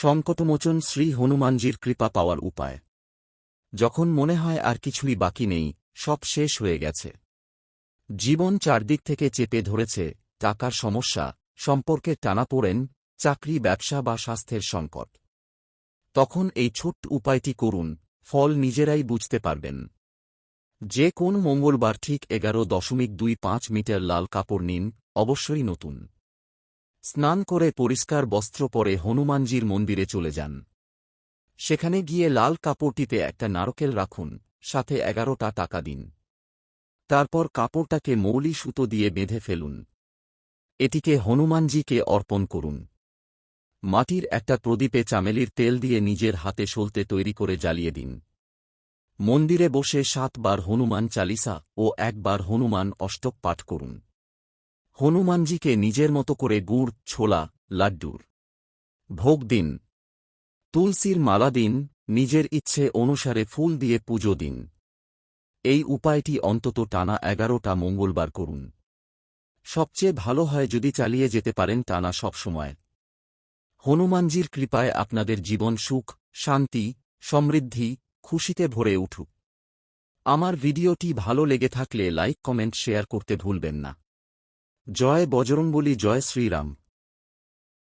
সংকটমোচন শ্রী হনুমানজির কৃপা পাওয়ার উপায়। যখন মনে হয় আর কিছুই বাকি নেই, সব শেষ হয়ে গেছে। জীবন চারদিক থেকে চেপে ধরেছে, টাকার সমস্যা সম্পর্কে টানাপোড়েন, চাকরি, ব্যবসা বা স্বাস্থ্যের সংকট। তখন এই ছোট্ট উপায়টি করুন, ফল নিজেরাই বুঝতে পারবেন। যে কোন মঙ্গলবার ঠিক এগারো দশমিক দুই পাঁচ মিটার লাল কাপড় নিন, অবশ্যই নতুন। স্নান করে পরিষ্কার বস্ত্র পরে হনুমানজির মন্দিরে চলে যান। সেখানে গিয়ে লাল কাপড়টিতে একটা নারকেল রাখুন, সাথে এগারোটা টাকা দিন। তারপর কাপড়টাকে মৌলি সুতো দিয়ে বেঁধে ফেলুন। এটিকে হনুমানজিকে অর্পণ করুন। মাটির একটা প্রদীপে চামেলির তেল দিয়ে নিজের হাতে সলতে তৈরি করে জ্বালিয়ে দিন। মন্দিরে বসে সাতবার হনুমান চালিসা ও একবার হনুমান অষ্টক পাঠ করুন। হনুমানজিকে নিজের মতো করে গুড়, ছোলা, লাড্ডুর ভোগ দিন। তুলসীর মালা দিন, নিজের ইচ্ছে অনুসারে ফুল দিয়ে পুজো দিন। এই উপায়টি অন্তত টানা এগারোটা মঙ্গলবার করুন। সবচেয়ে ভালো হয় যদি চালিয়ে যেতে পারেন টানা সবসময় হনুমানজির কৃপায় আপনাদের জীবন সুখ, শান্তি, সমৃদ্ধি, খুশিতে ভরে উঠুক। আমার ভিডিওটি ভালো লেগে থাকলে লাইক, কমেন্ট, শেয়ার করতে ভুলবেন না। জয় বজরংবলী জয় শ্রীরাম।